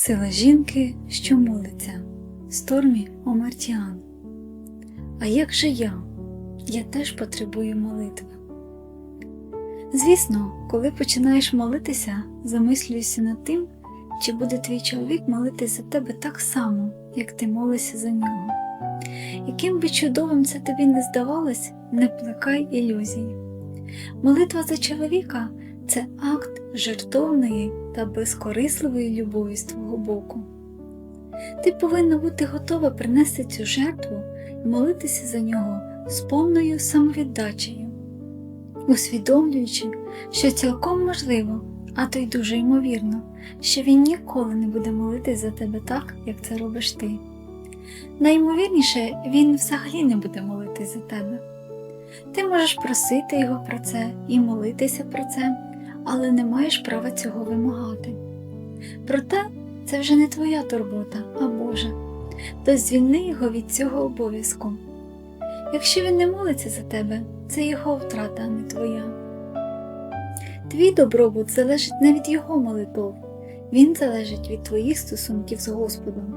Сила жінки, що молиться. Стормі Омартіан. А як же я? Я теж потребую молитви. Звісно, коли починаєш молитися, замислюєшся над тим, чи буде твій чоловік молитись за тебе так само, як ти молишся за нього. Яким би чудовим це тобі не здавалось, не плекай ілюзій. Молитва за чоловіка це акт жертовної та безкорисливої любові з твого боку. Ти повинна бути готова принести цю жертву і молитися за нього з повною самовіддачею, усвідомлюючи, що цілком можливо, а то й дуже ймовірно, що він ніколи не буде молитись за тебе так, як це робиш ти. Найімовірніше, він взагалі не буде молитись за тебе. Ти можеш просити його про це і молитися про це, але не маєш права цього вимагати. Проте це вже не твоя турбота, а Божа, то звільни його від цього обов'язку. Якщо він не молиться за тебе, це його втрата, а не твоя. Твій добробут залежить не від його молитов, він залежить від твоїх стосунків з Господом.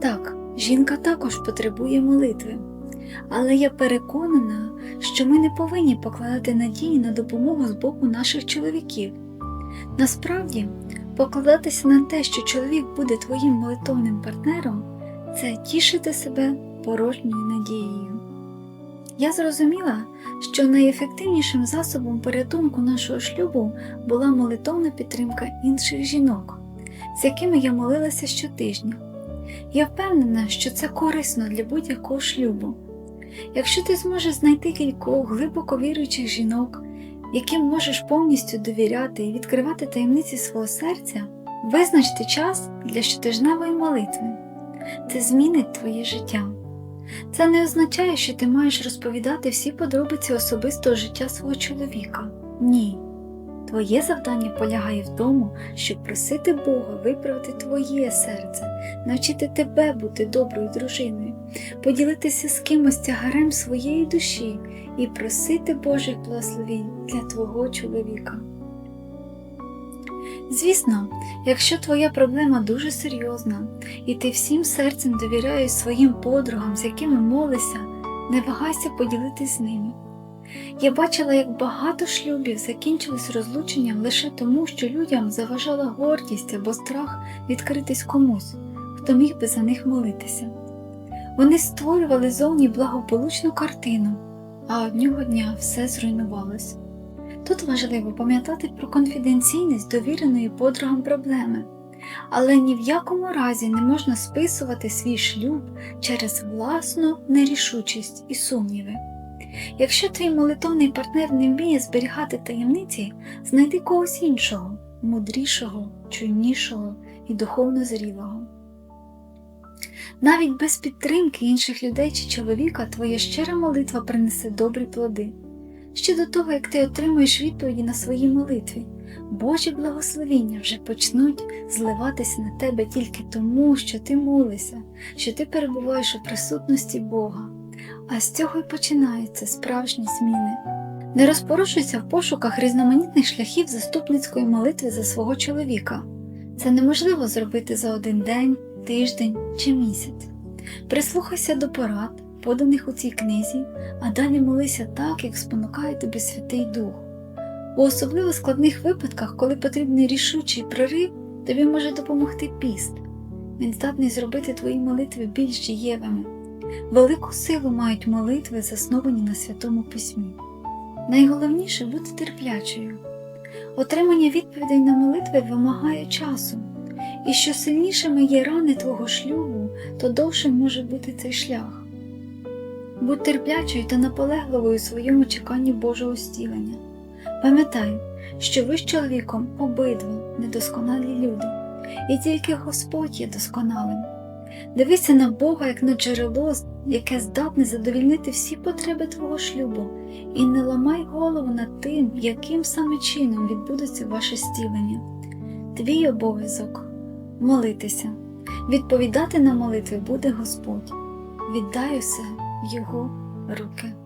Так, жінка також потребує молитви, але я переконана, що ми не повинні покладати надії на допомогу з боку наших чоловіків. Насправді, покладатися на те, що чоловік буде твоїм молитовним партнером, це тішити себе порожньою надією. Я зрозуміла, що найефективнішим засобом порятунку нашого шлюбу була молитовна підтримка інших жінок, з якими я молилася щотижня. Я впевнена, що це корисно для будь-якого шлюбу. Якщо ти зможеш знайти кількох глибоко віруючих жінок, яким можеш повністю довіряти і відкривати таємниці свого серця, визначте час для щотижневої молитви. Це змінить твоє життя. Це не означає, що ти маєш розповідати всі подробиці особистого життя свого чоловіка. Ні. Твоє завдання полягає в тому, щоб просити Бога виправити твоє серце, навчити тебе бути доброю дружиною, поділитися з кимось тягарем своєї душі і просити Божих благословень для твого чоловіка. Звісно, якщо твоя проблема дуже серйозна, і ти всім серцем довіряєш своїм подругам, з якими молишся, не вагайся поділитись з ними. Я бачила, як багато шлюбів закінчились розлученням лише тому, що людям заважала гордість або страх відкритись комусь, хто міг би за них молитися. Вони створювали зовні благополучну картину, а одного дня все зруйнувалось. Тут важливо пам'ятати про конфіденційність довіреної подругам проблеми, але ні в якому разі не можна списувати свій шлюб через власну нерішучість і сумніви. Якщо твій молитовний партнер не вміє зберігати таємниці, знайди когось іншого, мудрішого, чуйнішого і духовно зрілого. Навіть без підтримки інших людей чи чоловіка твоя щира молитва принесе добрі плоди. Ще до того, як ти отримуєш відповіді на свої молитві, Божі благословіння вже почнуть зливатися на тебе тільки тому, що ти молишся, що ти перебуваєш у присутності Бога. А з цього й починаються справжні зміни. Не розпорушуйся в пошуках різноманітних шляхів заступницької молитви за свого чоловіка. Це неможливо зробити за один день, тиждень чи місяць. Прислухайся до порад, поданих у цій книзі, а далі молися так, як спонукає тобі Святий Дух. У особливо складних випадках, коли потрібний рішучий прорив, тобі може допомогти піст. Він здатний зробити твої молитви більш дієвими. Велику силу мають молитви, засновані на Святому Письмі. Найголовніше бути терплячою. Отримання відповідей на молитви вимагає часу, і що сильнішими є рани твого шлюбу, то довшим може бути цей шлях. Будь терплячою та наполегливою у своєму чеканні Божого стілення. Пам'ятай, що ви з чоловіком обидва недосконалі люди, і тільки Господь є досконалим. Дивися на Бога як на джерело, яке здатне задовільнити всі потреби твого шлюбу, і не ламай голову над тим, яким саме чином відбудеться ваше стілення. Твій обов'язок молитися, відповідати на молитви буде Господь. віддаюся Його руки.